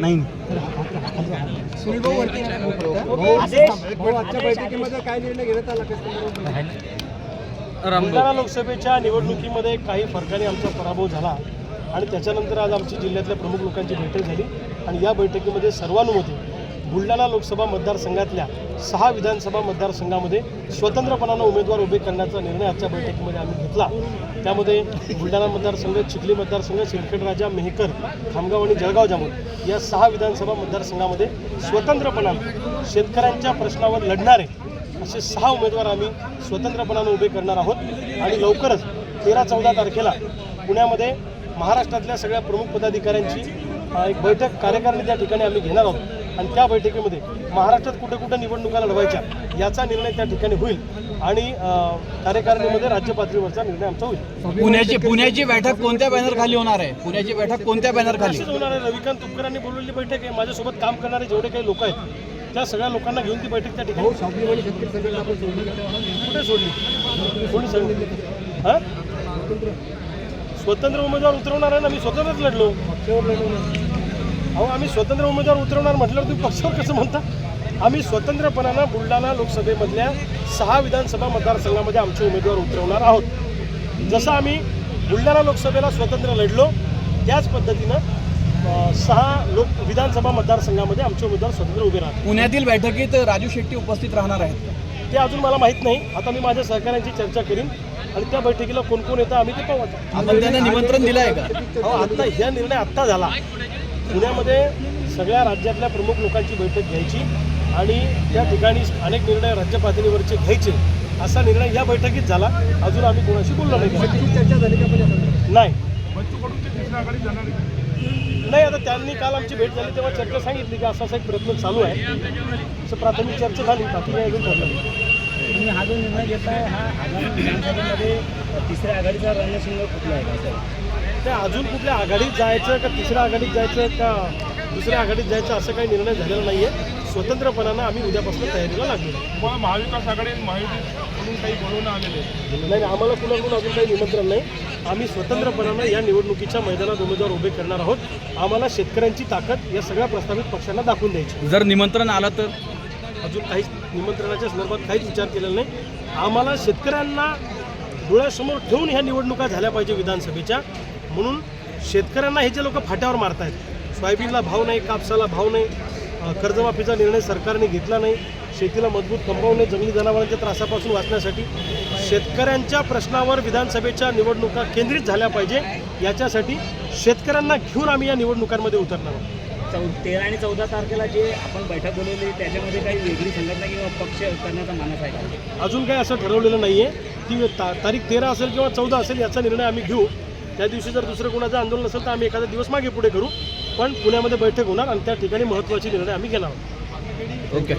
नाही. बुलढाणा लोकसभेच्या निवडणुकीमध्ये काही फरकाने आमचा पराभव झाला आणि त्याच्यानंतर आज आमची जिल्ह्यातल्या प्रमुख लोकांची बैठक झाली आणि या बैठकीमध्ये सर्वानुमते बुलढाणा लोकसभा मतदारसंघातल्या सहा विधानसभा मतदारसंघामध्ये स्वतंत्रपणानं उमेदवार उभे करण्याचा निर्णय आजच्या बैठकीमध्ये आम्ही घेतला. त्यामध्ये बुलढाणा मतदारसंघ चिखली मतदारसंघ सिंदखेड राजा मेहकर खामगाव आणि जळगाव जामोद या सहा विधानसभा मतदारसंघामध्ये स्वतंत्रपणानं शेतकऱ्यांच्या प्रश्नावर लढणारे असे सहा उमेदवार आम्ही स्वतंत्रपणानं उभे करणार आहोत. आणि लवकरच तेरा चौदा तारखेला पुण्यामध्ये महाराष्ट्रातल्या सगळ्या प्रमुख पदाधिकाऱ्यांची एक बैठक कार्यकारिणी त्या ठिकाणी आम्ही घेणार आहोत. आणि त्या बैठकीमध्ये महाराष्ट्रात कुठे कुठे निवडणुका लढवायच्या याचा निर्णय त्या ठिकाणी होईल. आणि कार्यकारिणीमध्ये राज्य पातळीवरचा निर्णय आमचा होईल. पुण्याची पुण्याची बैठक कोणत्या बॅनर खाली होणार आहे? पुण्याची बैठक कोणत्या बॅनर खाली? होणार आहे. रविकांत तुपकरांनी बोलवलेली बैठक आहे. माझ्यासोबत काम करणारे जेवढे काही लोक आहेत त्या सगळ्या लोकांना घेऊन ती बैठक त्या ठिकाणी कुठे सोडली? कोणी सांगितली हा? स्वतंत्र. उमेदवार उतरवणार आहे ना? मी स्वतंत्रच लढलो. अहो आम्ही स्वतंत्र उमेदवार उतरवणार म्हटल्यावर तुम्ही पक्षावर कसं म्हणता? आम्ही स्वतंत्रपणानं बुलढाणा लोकसभेमधल्या सहा विधानसभा मतदारसंघामध्ये आमचे उमेदवार उतरवणार आहोत. जसं आम्ही बुलढाणा लोकसभेला स्वतंत्र लढलो त्याच पद्धतीनं सहा लोक विधानसभा मतदारसंघामध्ये आमचे उमेदवार स्वतंत्र उभे राहतात पुण्यातील बैठकीत राजू शेट्टी उपस्थित राहणार आहेत. ते अजून मला माहीत नाही. आता मी माझ्या सहकाऱ्यांची चर्चा करीन. आणि त्या बैठकीला कोण कोण येतं आम्ही ते पाहू आता. निमंत्रण दिलं आहे का? अहो आत्ता ह्या निर्णय आत्ता झाला. पुण्यामध्ये सगळ्या राज्यातल्या प्रमुख लोकांची बैठक घ्यायची आणि त्या ठिकाणी अनेक निर्णय राज्य पातळीवरचे घ्यायचे असा निर्णय या बैठकीत झाला. अजून आम्ही कोणाशी बोललो नाही. चर्चा झाली का नाही. नाही आता त्यांनी काल आमची भेट झाली तेव्हा चर्चा सांगितली की असा असा एक प्रयत्न चालू आहे. असं प्राथमिक चर्चा झाली. बाकी काही अजून ठरलं हा जो निर्णय घेताय हा आगामी विधानसभेमध्ये तिसऱ्या आघाडीचा रणशिंग कुठला आहे? का सर ते अजून कुठल्या आघाडीत जायचं का तिसऱ्या आघाडीत जायचं का दुसऱ्या आघाडीत जायचं असं काही निर्णय झालेला नाही आहे स्वतंत्रपणानं आम्ही उद्यापासून तयारीला लागलो. तुम्हाला महाविकास आघाडी महायुतीकडून काही बोलवणं आलेले नाही, आम्हाला कुणाकडून अजून काही निमंत्रण नाही. आम्ही स्वतंत्रपणानं या निवडणुकीच्या मैदानात उमेदवार उभे करणार आहोत. आम्हाला शेतकऱ्यांची ताकद या सगळ्या प्रस्तावित पक्षांना दाखवून द्यायची जर निमंत्रण आलं तर? अजून काहीच निमंत्रणाच्या संदर्भात काहीच विचार केलेला नाही. आम्हाला शेतकऱ्यांना डोळ्यासमोर ठेवून ह्या निवडणुका झाल्या पाहिजे विधानसभेच्या. म्हणून शेतकऱ्यांना हे जे लोक फाट्यावर मारतायत सोयाबीनला भाव नाही कापसाला भाव नाही कर्जमाफीचा निर्णय सरकारने घेतला नाही शेतीला मजबूत कंपावणे जंगली जनावरांच्या त्रासापासून वाचण्यासाठी शेतकऱ्यांच्या प्रश्नावर विधानसभेच्या निवडणुका केंद्रित झाल्या पाहिजे याच्यासाठी शेतकऱ्यांना घेऊन आम्ही या निवडणुकांमध्ये उतरणार आहोत. चौ तेरा आणि चौदा तारखेला जे आपण बैठक बोलवली त्याच्यामध्ये काही वेगळी संघटना किंवा पक्ष करण्याचा मानस आहे अजून काही असं ठरवलेलं नाही आहे ती ता तारीख तेरा असेल किंवा चौदा असेल याचा निर्णय आम्ही घेऊ. त्या दिवशी जर दुसरं कोणाचं आंदोलन असेल तर आम्ही एखादा दिवस मागे पुढे करू. पण पुण्यामध्ये बैठक होणार आणि त्या ठिकाणी महत्त्वाचे निर्णय आम्ही घेणार आहोत. ओके